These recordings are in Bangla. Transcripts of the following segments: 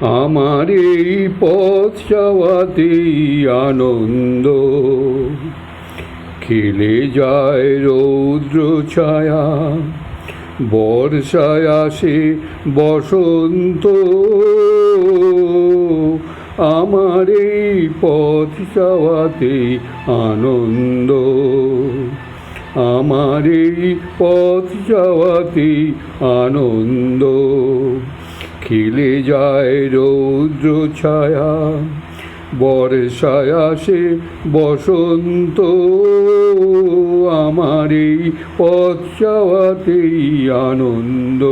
আমার এই পথ যাওয়াতেই আনন্দ। খেলে যায় রৌদ্র ছায়া, বর্ষায় আসে বসন্ত। আমার এই পথ যাওয়াতেই আনন্দ। আমার এই পথ যাওয়াতেই আনন্দ। খেলে যায় রৌদ্র ছায়া, বর্ষায় আসে বসন্ত। আমার এই পথ যাওয়াতেই আনন্দ।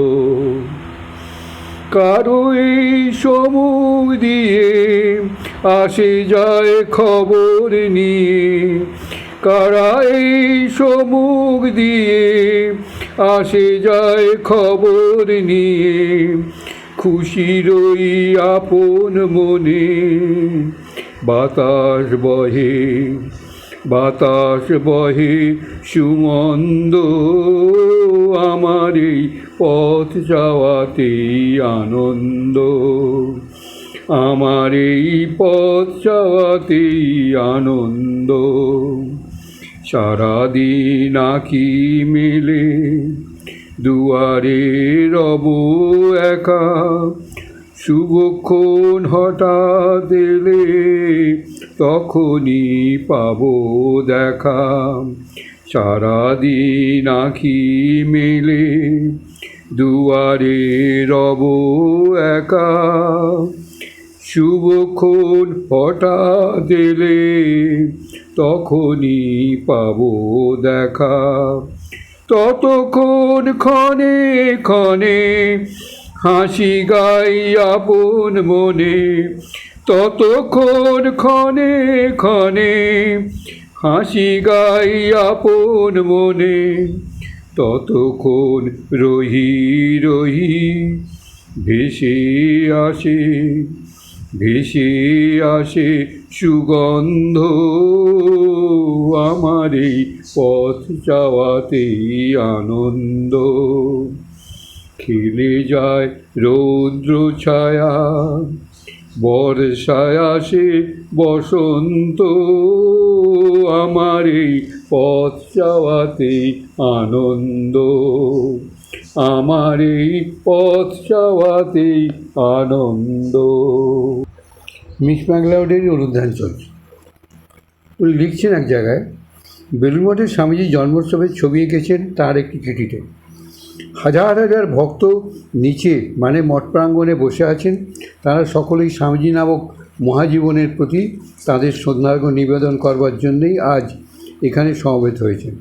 কারও এই সমুখ দিয়ে আসে যায় খবর নিয়ে। কারা এই সমুখ দিয়ে আসে যায় খবর নিয়ে। খুশিরই আপন মনে। বাতাস বহে বাতাস বহে সুমন্দ। আমার এই পথ যাওয়াতেই আনন্দ। আমার এই পথ যাওয়াতেই আনন্দ। সারাদিন আঁকি মেলে দুয়ারে রব একা, শুভক্ষণ হঠাৎ এলে তখনই পাব দেখা। সারাদিন আঁকি মেলে, দুয়ারে রব একা, শুভক্ষণ হঠাৎ এলে তখনই পাব দেখা। ততক্ষণ ক্ষণে ক্ষণে হাসি গাই আপন মনে। ততক্ষণ ক্ষণে ক্ষণে হাসি গাই আপন মনে। ততক্ষণ রহি রহি, ভেসে আসে ভেসে আসে সুগন্ধ। আমার এই পথ যাওয়াতেই আনন্দ। খেলে যায় রৌদ্র ছায়া, বর্ষায় আসে বসন্ত। আমার এই পথ যাওয়াতেই আনন্দ আমার এই পথ যাওয়াতেই আনন্দ। মিস ম্যাকলাউডেরই অনুধান চলছে। উনি লিখছেন এক জায়গায় বেলুর মঠে স্বামীজির জন্মোৎসবের ছবি এঁকেছেন তার একটি চিঠিতে। হাজার হাজার ভক্ত নিচে মানে মঠ প্রাঙ্গণে বসে আছেন। তারা সকলেই স্বামীজি নামক মহাজীবনের প্রতি তাদের শ্রদ্ধার্ঘ নিবেদন করবার জন্যই আজ এখানে সমবেত হয়েছেন।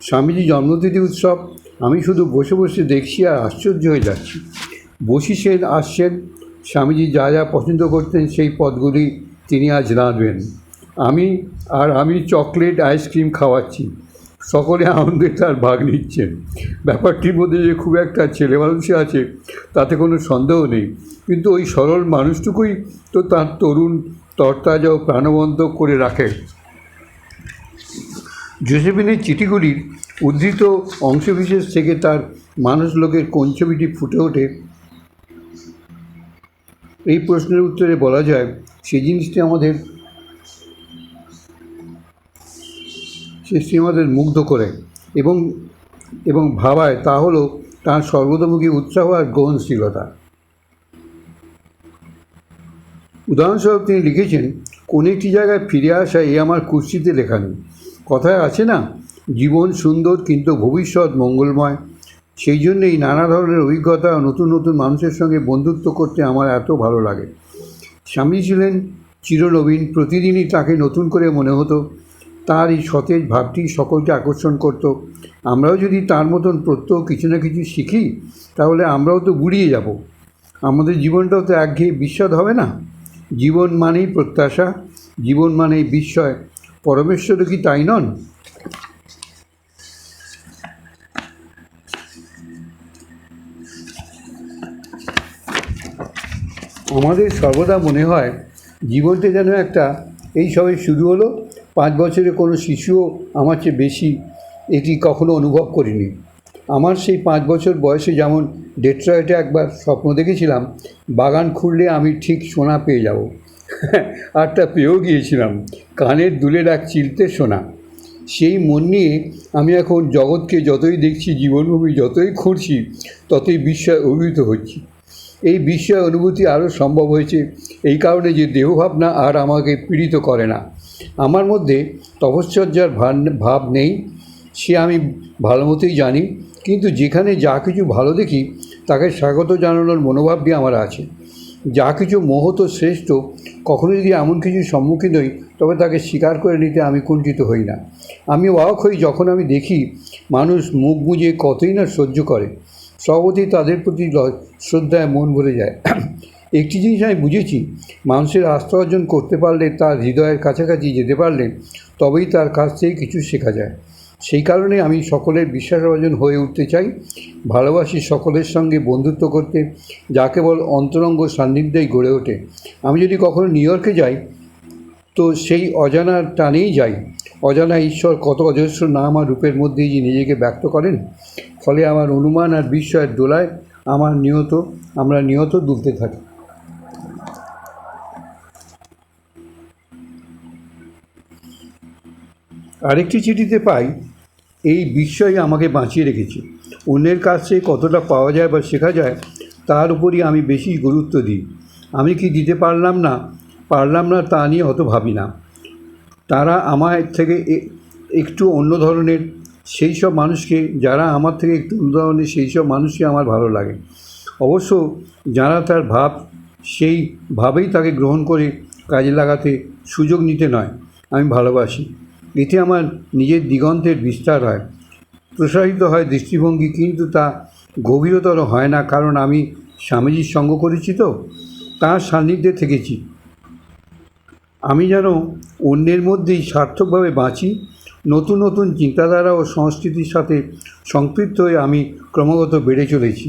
স্বামীজি জন্মতিথি উৎসব, আমি শুধু বসে বসে দেখছি আর আশ্চর্য হয়ে যাচ্ছি। বসি সেন আসছেন, স্বামীজি যা যা পছন্দ করতেন সেই পদগুলি তিনি আজ রাঁধবেন। আমি আর আমি চকলেট আইসক্রিম খাওয়াচ্ছি। সকলে আনন্দে তার ভাগ নিচ্ছেন। ব্যাপারটির মধ্যে যে খুব একটা ছেলে মানুষই আছে, তাতে কোনো সন্দেহ নেই। কিন্তু ওই সরল মানুষটুকুই তো তার তরুণ তরতাজা ও প্রাণবন্ত করে রাখে। জোসেফিনের চিঠিগুলির উদ্ধৃত অংশবিশেষ থেকে তার মানুষ লোকের কোন ছবিটি ফুটে ওঠে, এই প্রশ্নের উত্তরে বলা যায় সেই জিনিসটি আমাদের সৃষ্টি আমাদের মুগ্ধ করে এবং এবং ভাবায় তা হলো তার সর্বতোমুখী উৎসাহ আর গ্রহণশীলতা। উদাহরণস্বরূপ তিনি লিখেছেন কোন একটি জায়গায় ফিরে আসা এ আমার কুর্সিতে লেখা নেই। কথায় আছে না, জীবন সুন্দর কিন্তু ভবিষ্যৎ মঙ্গলময়। সেই জন্যেই নানা ধরনের অভিজ্ঞতা নতুন নতুন মানুষের সঙ্গে বন্ধুত্ব করতে আমার এত ভালো লাগে। স্বামী ছিলেন চিরনবীন, প্রতিদিনই তাকে নতুন করে মনে হতো। তার এই সতেজ ভাবটি সকলকে আকর্ষণ করত। আমরাও যদি তার মতন প্রত্যহ কিছু না কিছু শিখি, তাহলে আমরাও তো গুড়িয়ে যাব। আমাদের জীবনটাও তো একঘেয়ে বিস্বাদ হবে না? জীবন মানেই প্রত্যাশা, জীবন মানেই বিস্ময়। পরমেশ্বর কি তাই নন? আমাদের সর্বদা মনে হয়, জীবনটা যেন একটা, এই সবে শুরু হলো পাঁচ বছরে কোনো শিশুও আমার চেয়ে বেশি এটি কখনো অনুভব করিনি। আমার সেই পাঁচ বছর বয়সে যেমন ডেট্রয়েটে একবার স্বপ্ন দেখেছিলাম, বাগান খুললে আমি ঠিক সোনা পেয়ে যাব। আরটা পেয়েও গিয়েছিলাম, কানের দুলের এক চিলতে সোনা। সেই মন নিয়ে আমি এখন জগৎকে যতই দেখছি, জীবনভূমি যতই খুঁড়ছি, ততই বিস্ময় অভিভূত হচ্ছি। এই বিস্ময় অনুভূতি আরও সম্ভব হয়েছে এই কারণে যে দেহভাবনা আর আমাকে পীড়িত করে না। আমার মধ্যে তপশ্চর্যার ভাব নেই, সে আমি ভালো মতোই জানি, কিন্তু যেখানে যা কিছু ভালো দেখি, তাকে স্বাগত জানানোর মনোভাবটি আমার আছে। যা কিছু মহৎ ও শ্রেষ্ঠ, কখনো যদি এমন কিছু সম্মুখীন হই, তবে তাকে স্বীকার করে নিতে আমি কুণ্ঠিত হই না। আমি অবাক হই যখন আমি দেখি, মানুষ মুখ বুঝে কতই না সহ্য করে। সর্বতই তাদের প্রতি শ্রদ্ধায় মন ভরে যায়। একটি জিনিস আমি বুঝেছি, মানুষের আস্থা অর্জন করতে পারলে, তার হৃদয়ের কাছাকাছি যেতে পারলে, তবেই তার কাছ থেকে কিছু শেখা যায়। সেই কারণে আমি সকলের বিশ্বাস অর্জন হয়ে উঠতে চাই, ভালোবাসি সকলের সঙ্গে বন্ধুত্ব করতে, যা কেবল অন্তরঙ্গ সান্নিধ্যেই গড়ে ওঠে। আমি যদি কখনো নিউ ইয়র্কে যাই, তো সেই অজানার টানেই যাই। অজানা ঈশ্বর কত অজস্র নাম আর রূপের মধ্যেই যে নিজেকে ব্যক্ত করেন, ফলে আমার অনুমান আর বিস্ময়ের দোলায় আমার নিয়ত আমরা নিয়ত দুলতে থাকি। আরেকটি চিঠিতে পাই, এই বিস্ময় আমাকে বাঁচিয়ে রেখেছে। অন্যের কাছ থেকে কতটা পাওয়া যায় বা শেখা যায়, তার উপরই আমি বেশি গুরুত্ব দিই। আমি কি দিতে পারলাম না পারলাম না তা নিয়ে অত ভাবি না। তারা আমার থেকে একটু অন্য ধরনের, সেই সব মানুষকে, যারা আমার থেকে একটু অন্য ধরনের, সেই সব মানুষকে আমার ভালো লাগে। অবশ্য যারা তার ভাব, সেই ভাবেই তাকে গ্রহণ করে কাজে লাগাতে সুযোগ নিতে নয়, আমি ভালোবাসি। এতে আমার নিজের দিগন্তের বিস্তার হয়। প্রসারিত হয় দৃষ্টিভঙ্গি, কিন্তু তা গভীরতর হয় না, কারণ আমি স্বামীজির সঙ্গ করেছি তো, তার সান্নিধ্যে থেকেছি। আমি যেন অন্যের মধ্যেই সার্থকভাবে বাঁচি, নতুন নতুন চিন্তাধারা ও সংস্কৃতির সাথে সম্পৃক্ত হয়ে আমি ক্রমাগত বেড়ে চলেছি।